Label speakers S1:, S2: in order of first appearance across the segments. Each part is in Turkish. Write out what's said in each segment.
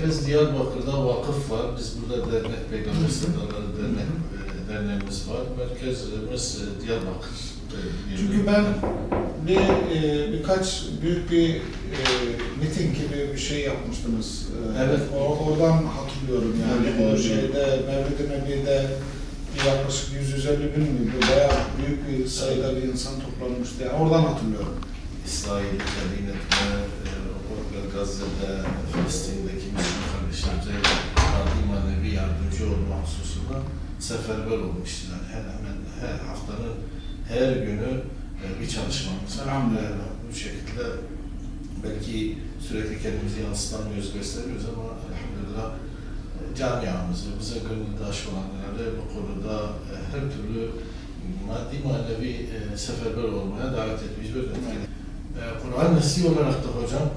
S1: merkez Diyarbakır'da vakıf var. Biz burada dernek Peygamber Sevdaları dernek, e, derneğimiz var. Merkezimiz e, Diyarbakır. e,
S2: Çünkü ben bir e, birkaç büyük bir e, miting gibi bir şey yapmıştınız. E,
S1: Evet.
S2: o- oradan hatırlıyorum yani.
S1: Mevlid-i
S2: o şeyde Mevlid-i Nebi'de yaklaşık 150 bin mi? Bayağı büyük bir sayıda bir insan toplanmıştı. Yani oradan hatırlıyorum.
S1: İsrail'de, Medine'de, e, orada Gazze'de, Filistin'deki Müslüman kardeşlerimize maddi manevi yardımcı olma hususunda seferber olmuşlar. Her, hemen her haftanın her günü e, bir çalışmamız var. E, Bu şekilde belki sürekli kendimizi yansıtamıyoruz, gösteriyoruz ama elhamdülillah e, camiamızı, bize gönüldaş olanları bu konuda e, her türlü maddi manevi e, seferber olmaya davet etmiş ve etkili. E, Kur'an nesli olarak da hocam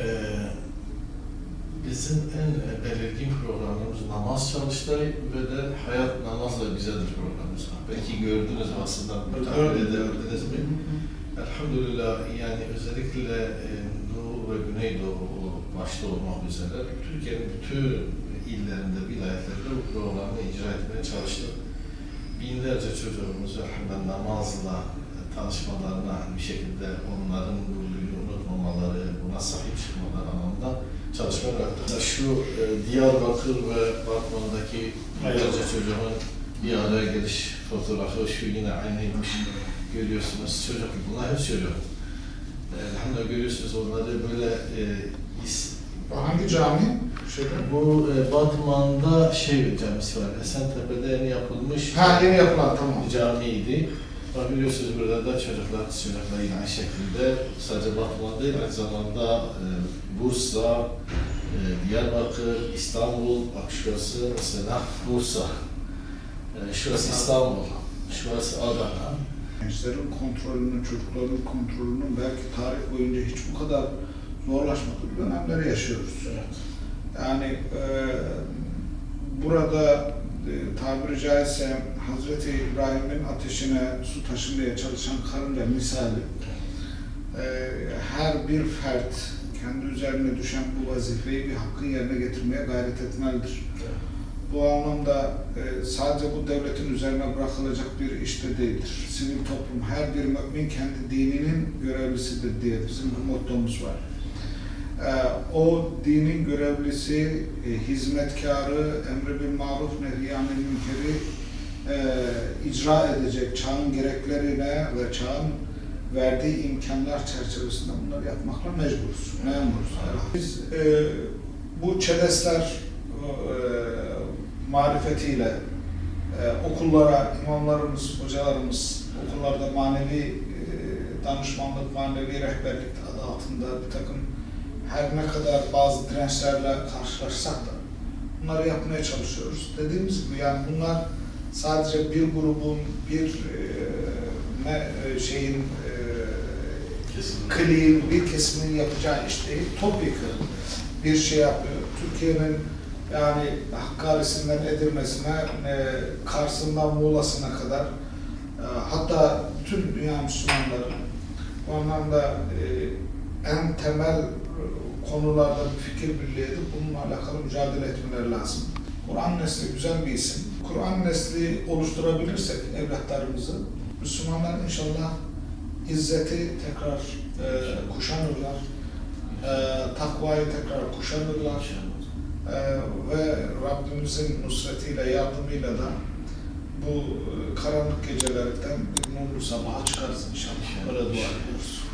S1: e, bizim en e, belirgin programımız namaz çalıştay ve de hayat namazla güzeldir programımız. Belki gördünüz aslında takip edebildiniz mi? Elhamdülillah yani özellikle e, Doğu ve Güneydoğu başta olmak üzere Türkiye'nin bütün illerinde, vilayetlerinde bu programı icra etmeye çalıştık. Binlerce çocuğumuz elhamdülillah namazla tanışmalarına bir şekilde onların bu ruhunu unutmamaları, buna sahip çıkmaları anlamında çalışmalar yaptık. Şu e, Diyarbakır ve Batman'daki binlerce çocuğun bir araya geliş fotoğrafı şu yine aynıymış. Görüyorsunuz çocuk, bunlar hep çocuk. E, Elhamdülillah görüyorsunuz onları böyle e, is,
S2: Hangi cami? Şeyde.
S1: bu e, Batman'da şey camisi var, Esentepe'de yeni yapılmış
S2: Ha yeni yapılan tamam.
S1: camiydi. Bak biliyorsunuz burada da çocuklar, çocuklar yine aynı şekilde sadece Batman değil, aynı zamanda e, Bursa, e, Diyarbakır, İstanbul, bak şurası mesela Bursa, e, şurası İstanbul, şurası Adana.
S2: Gençlerin kontrolünün, çocukların kontrolünün belki tarih boyunca hiç bu kadar zorlaşmadığı dönemleri yaşıyoruz.
S1: Evet.
S2: Yani e, burada tabiri caizse Hazreti İbrahim'in ateşine su taşımaya çalışan karınca misali e, her bir fert kendi üzerine düşen bu vazifeyi bir hakkın yerine getirmeye gayret etmelidir. Bu anlamda e, sadece bu devletin üzerine bırakılacak bir iş de değildir. Sivil toplum, her bir mümin kendi dininin görevlisidir diye bizim bir mottomuz var. E, o dinin görevlisi, e, hizmetkarı, emri bil maruf, nehyanı münkeri e, icra edecek çağın gereklerine ve çağın verdiği imkanlar çerçevesinde bunları yapmakla mecburuz, memuruz. Biz e, bu çedesler e, marifetiyle e, okullara, imamlarımız, hocalarımız, okullarda manevi e, danışmanlık, manevi rehberlik adı altında bir takım her ne kadar bazı dirençlerle karşılaşsak da bunları yapmaya çalışıyoruz. Dediğimiz gibi yani bunlar sadece bir grubun, bir e, e, şeyin e, kliğin, bir kesimin yapacağı iş değil. Topyekun bir şey yapıyor. Türkiye'nin yani Hakkari'sinden Edirne'sine, e, Kars'ından Muğla'sına kadar e, hatta bütün dünya Müslümanları bu anlamda e, en temel konularda bir fikir birliği edip bununla alakalı mücadele etmeleri lazım. Kur'an nesli güzel bir isim. Kur'an nesli oluşturabilirsek evlatlarımızı, Müslümanlar inşallah izzeti tekrar e, kuşanırlar, e, takvayı tekrar kuşanırlar e, ve Rabbimizin nusretiyle, yardımıyla da bu e, karanlık gecelerden nurlu sabaha çıkarız inşallah. Öyle dua ediyoruz.